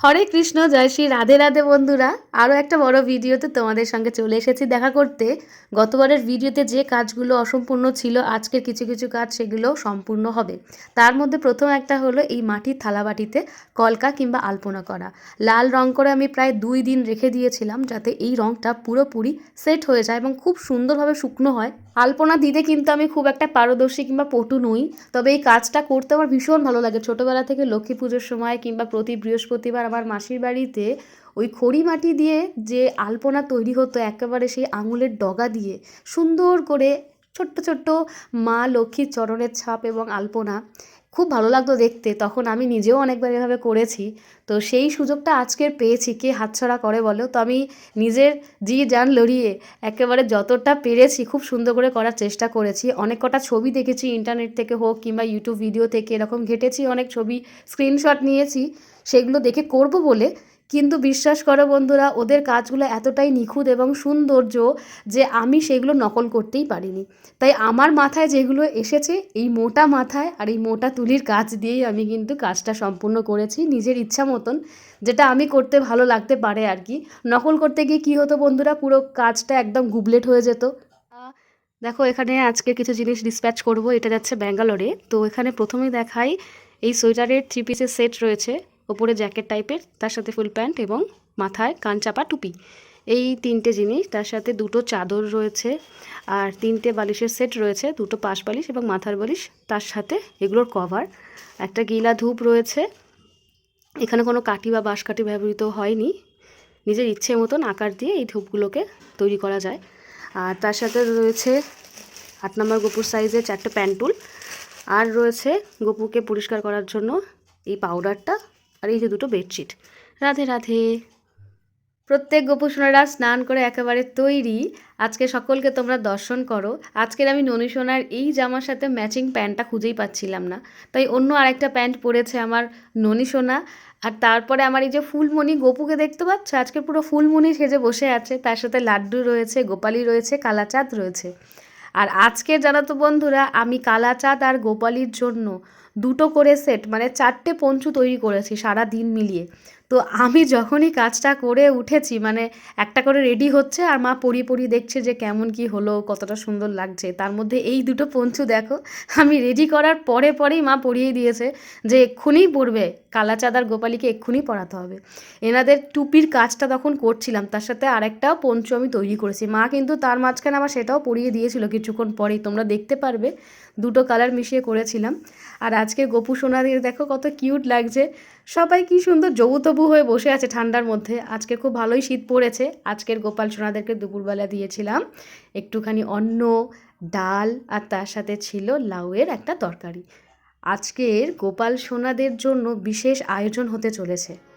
হরে কৃষ্ণ, জয় শ্রী রাধে রাধে বন্ধুরা। আরও একটা বড় ভিডিওতে তোমাদের সঙ্গে চলে এসেছি দেখা করতে। গতবারের ভিডিওতে যে কাজগুলো অসম্পূর্ণ ছিল, আজকের কিছু কিছু কাজ সেগুলো সম্পূর্ণ হবে। তার মধ্যে প্রথম একটা হলো এই মাটির থালাবাটিতে কলকা কিংবা আলপনা করা। লাল রং করে আমি প্রায় দুই দিন রেখে দিয়েছিলাম যাতে এই রংটা পুরোপুরি সেট হয়ে যায় এবং খুব সুন্দরভাবে শুকনো হয়। আলপনা দিতে কিন্তু আমি খুব একটা পারদর্শী কিংবা পটু নই, তবে এই কাজটা করতে আমার ভীষণ ভালো লাগে। ছোটোবেলা থেকে লক্ষ্মী পুজোর সময় কিংবা প্রতি বৃহস্পতিবার আমার মাসির বাড়িতে ওই খড়ি মাটি দিয়ে যে আলপনা তৈরি হতো একেবারে সেই আঙুলের ডগা দিয়ে, সুন্দর করে ছোট্ট ছোট্ট মা লক্ষ্মীর চরণের ছাপ এবং আলপনা খুব ভালো লাগতো দেখতে। তখন আমি নিজেও অনেকবার এভাবে করেছি। তো সেই সুযোগটা আজকের পেয়েছি। কে হাতছাড়া করে বলো? তো আমি নিজের জি যান লড়িয়ে একেবারে যতটা পেরেছি, খুব সুন্দর করে করার চেষ্টা করেছি। অনেক কটা ছবি দেখেছি, ইন্টারনেট থেকে হোক কিংবা ইউটিউব ভিডিও থেকে এরকম ঘেটেছি, অনেক ছবি স্ক্রিনশট নিয়েছি। সেগুলো দেখে করব বলে কিন্তু বিশ্বাস করো বন্ধুরা, ওদের কাজগুলো এতটাই নিখুঁত এবং সৌন্দর্য যে আমি সেগুলো নকল করতেই পারিনি। তাই আমার মাথায় যেগুলো এসেছে, এই মোটা মাথায় আর এই মোটা তুলির কাজ দিয়েই আমি কিন্তু কাজটা সম্পূর্ণ করেছি নিজের ইচ্ছা মতন, যেটা আমি করতে ভালো লাগতে পারে আর কি। নকল করতে গিয়ে কী হতো বন্ধুরা, পুরো কাজটা একদম গুবলেট হয়ে যেত। দেখো, এখানে আজকে কিছু জিনিস ডিসপ্যাচ করব, এটা যাচ্ছে ব্যাঙ্গালোরে। তো এখানে প্রথমেই দেখাই, এই সোয়েটারের থ্রি পিসের সেট রয়েছে। ওপরে জ্যাকেট টাইপের, তার সাথে ফুল প্যান্ট এবং মাথায় কানচাপা টুপি। এই তিনটে জিনিস, তার সাথে দুটো চাদর রয়েছে আর তিনটে বালিশের সেট রয়েছে, দুটো পাশ বালিশ এবং মাথার বালিশ, তার সাথে এগুলোর কভার। একটা গিলা ধূপ রয়েছে, এখানে কোনো কাঠি বা বাঁশ কাঠি ব্যবহৃত হয়নি। নিজের ইচ্ছে মতন আকার দিয়ে এই ধূপগুলোকে তৈরি করা যায়। আর তার সাথে রয়েছে আট নম্বর গোপুর সাইজের চারটে প্যান্টুল। আর রয়েছে গোপুকে পরিষ্কার করার জন্য এই পাউডারটা। আর এই যে দুটো বেডশিট। রাধে রাধে। প্রত্যেক গোপুসোনারা স্নান করে একেবারে তৈরি। আজকে সকলকে তোমরা দর্শন করো। আজকের আমি সোনার এই জামার সাথে ম্যাচিং প্যান্টটা খুঁজেই পাচ্ছিলাম না। তাই অন্য আরেকটা প্যান্ট পরেছে আমার সোনা। আর তারপরে আমার এই যে ফুলমণি গোপুকে দেখতে পাচ্ছ? আজকে পুরো ফুলমণি সেজে বসে আছে। তার সাথে লাড্ডু রয়েছে, গোপালি রয়েছে, কালাচাঁদ রয়েছে। আর আজকে জানো তো বন্ধুরা, আমি কালাচাঁদ আর গোপালির জন্য। দুটো করে সেট মানে চারটে পঞ্চু তৈরি করেছি সারা দিন মিলিয়ে। তো আমি যখনই কাজটা করে উঠেছি মানে একটা করে রেডি হচ্ছে আর মা পরিয়ে পরিয়ে দেখছে যে কেমন কি হলো, কতটা সুন্দর লাগছে। তার মধ্যে এই দুটো পঞ্চু দেখো, আমি রেডি করার পরে পরেই মা পরিয়ে দিয়েছে যে এক্ষুনিই পরবে কালাচাঁদ আর গোপালীকে এক্ষুনি পরাতে হবে। এনাদের টুপির কাজটা তখন করছিলাম, তার সাথে আরেকটাও পঞ্চু আমি তৈরি করেছি। মা কিন্তু তার মাঝখানে আবার সেটাও পরিয়ে দিয়েছিল কিছুক্ষণ পরেই, তোমরা দেখতে পারবে। দুটো কালার মিশিয়ে করেছিলাম। আর আজকে গোপু সোনাদের দেখো কত কিউট লাগছে। সবাই কি সুন্দর জবুতবু হয়ে বসে আছে ঠান্ডার মধ্যে। আজকে খুব ভালোই শীত পড়েছে। আজকের গোপাল সোনাদেরকে দুপুরবেলা দিয়েছিলাম। একটুখানি অন্ন, ডাল আর তার সাথে ছিল লাউয়ের একটা তরকারি। আজকের গোপাল সোনাদের জন্য বিশেষ আয়োজন হতে চলেছে।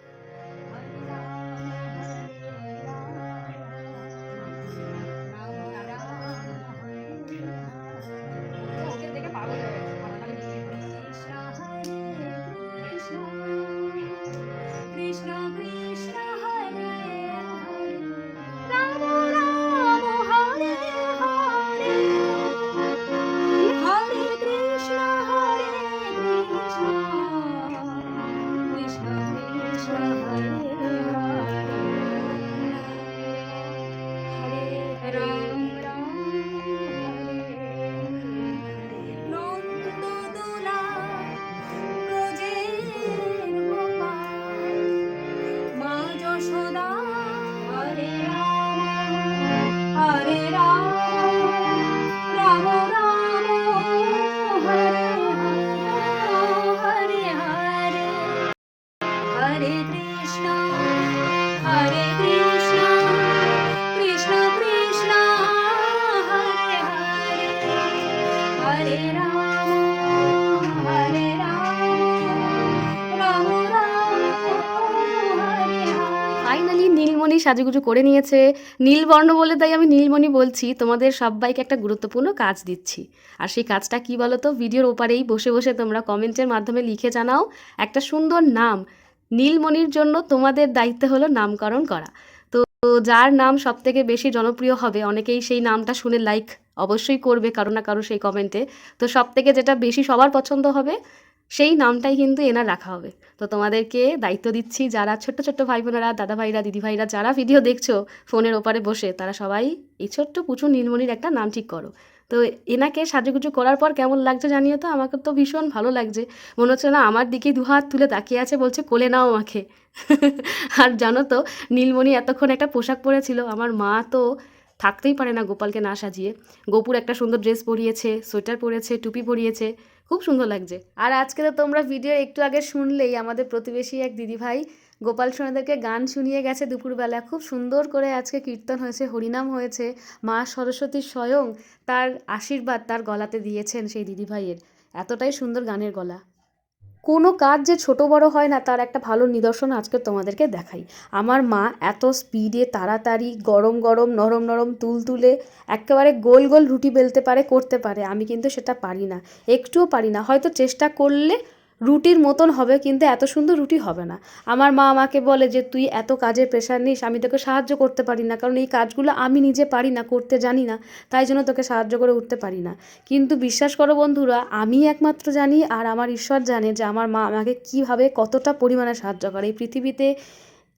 হরে ফাইনালি নীলমণি সাজুগুজু করে নিয়েছে। নীলবর্ণ বলে তাই আমি নীলমণি বলছি। তোমাদের সবাইকে একটা গুরুত্বপূর্ণ কাজ দিচ্ছি। আর সেই কাজটা কি বলো তো ভিডিওর ওপারেই বসে বসে তোমরা কমেন্টের মাধ্যমে লিখে জানাও একটা সুন্দর নাম। নীলমণির জন্য তোমাদের দায়িত্ব হলো নামকরণ করা। তো যার নাম সব থেকে বেশি জনপ্রিয় হবে, অনেকেই সেই নামটা শুনে লাইক অবশ্যই করবে কারও না কারও সেই কমেন্টে তো সব থেকে যেটা বেশি সবার পছন্দ হবে সেই নামটাই কিন্তু এনার রাখা হবে। তো তোমাদেরকে দায়িত্ব দিচ্ছি যারা ছোট্ট ছোট্ট ভাই বোনেরা দাদা ভাইরা দিদি ভাইরা যারা ভিডিও দেখছ, ফোনের ওপারে বসে, তারা সবাই এই ছোট্ট পুচু নীলমণির একটা নাম ঠিক করো। তো এনাকে সাজুগুজু করার পর কেমন লাগছে জানিও তো? আমাকে তো ভীষণ ভালো লাগছে। মনে হচ্ছে না আমার দিকে দু হাত তুলে তাকিয়ে আছে বলছে, কোলে নাও আমাকে। আর জানো তো, নীলমণি এতক্ষণ একটা পোশাক পরেছিল। আমার মা তো থাকতেই পারে না গোপালকে না সাজিয়ে। গোপুর একটা সুন্দর ড্রেস পরিয়েছে, সোয়েটার পরেছে, টুপি পরিয়েছে। খুব সুন্দর লাগছে। আর আজকে তো তোমরা ভিডিও একটু আগে শুনলেই আমাদের প্রতিবেশী এক দিদিভাই গোপাল সোনাদেরকে গান শুনিয়ে গেছে দুপুরবেলা। খুব সুন্দর করে আজকে কীর্তন হয়েছে, হরিনাম হয়েছে। মা সরস্বতী স্বয়ং তার আশীর্বাদ তার গলাতে দিয়েছেন সেই দিদিভাইয়ের। এতটাই সুন্দর গানের গলা। কোনো কাজ যে ছোট বড় হয় না, তার একটা ভালো নিদর্শন আজকে তোমাদেরকে দেখাই। আমার মা এত স্পিডে তাড়াতাড়ি গরম গরম নরম নরম তুল তুলে একেবারে গোল গোল রুটি বেলতে পারে, করতে পারে। আমি কিন্তু সেটা পারি না। একটুও পারি না। হয়তো চেষ্টা করলে রুটির মতন হবে, কিন্তু এত সুন্দর রুটি হবে না। আমার মা আমাকে বলে যে, তুই এত কাজের প্রেশার নিস, আমি তোকে সাহায্য করতে পারি না, কারণ এই কাজগুলো আমি নিজে পারি না, করতে জানি না, তাই জন্য তোকে সাহায্য করে উঠতে পারি না। কিন্তু বিশ্বাস করো বন্ধুরা, আমি একমাত্র জানি আর আমার ঈশ্বর জানে যে, আমার মা আমাকে কীভাবে কতটা পরিমাণে সাহায্য করে। এই পৃথিবীতে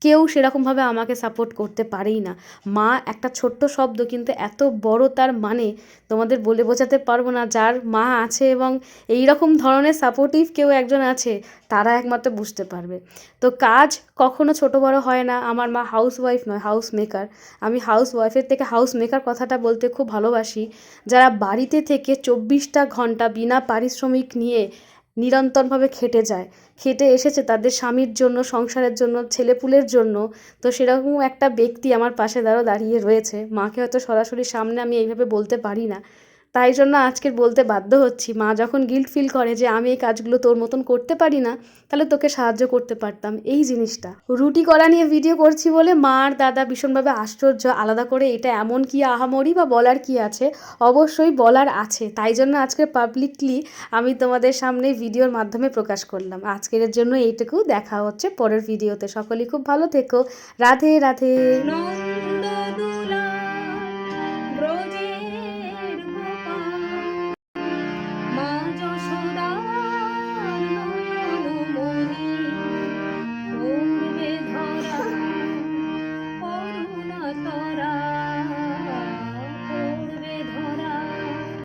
কেউ সেরকমভাবে আমাকে সাপোর্ট করতে পারেই না। মা একটা ছোট্ট শব্দ, কিন্তু এত বড় তার মানে তোমাদের বলে বোঝাতে পারব না। যার মা আছে এবং এই রকম ধরনের সাপোর্টিভ কেউ একজন আছে, তারা একমাত্র বুঝতে পারবে। তো কাজ কখনো ছোট বড় হয় না। আমার মা হাউস ওয়াইফ নয় হাউস মেকার আমি হাউস ওয়াইফের থেকে হাউস মেকার কথাটা বলতে খুব ভালোবাসি। যারা বাড়িতে থেকে চব্বিশটা ঘণ্টা বিনা পারিশ্রমিক নিয়ে নিরন্তরভাবে খেটে যায়। খেটে এসেছে তাদের স্বামীর জন্য, সংসারের জন্য, ছেলেপুলের জন্য। তো সেরকম একটা ব্যক্তি আমার পাশে দাঁড়ো দাঁড়িয়ে রয়েছে। মাকে হয়তো সরাসরি সামনে আমি এইভাবে বলতে পারি না। তাই জন্য আজকের বলতে বাধ্য হচ্ছি। মা যখন গিল্ট ফিল করে যে আমি এই কাজগুলো তোর মতন করতে পারি না, তাহলে তোকে সাহায্য করতে পারতাম। এই জিনিসটা। রুটি করা নিয়ে ভিডিও করছি বলে মা আর দাদা ভীষণভাবে আশ্চর্য। আলাদা করে এটা এমন কি আহামরি বা বলার কি আছে? অবশ্যই বলার আছে। তাই জন্য আজকে পাবলিকলি আমি তোমাদের সামনে ভিডিওর মাধ্যমে প্রকাশ করলাম। আজকের জন্য এইটুকু। দেখা হচ্ছে পরের ভিডিওতে সকলেই খুব ভালো থেকো। রাধে রাধে।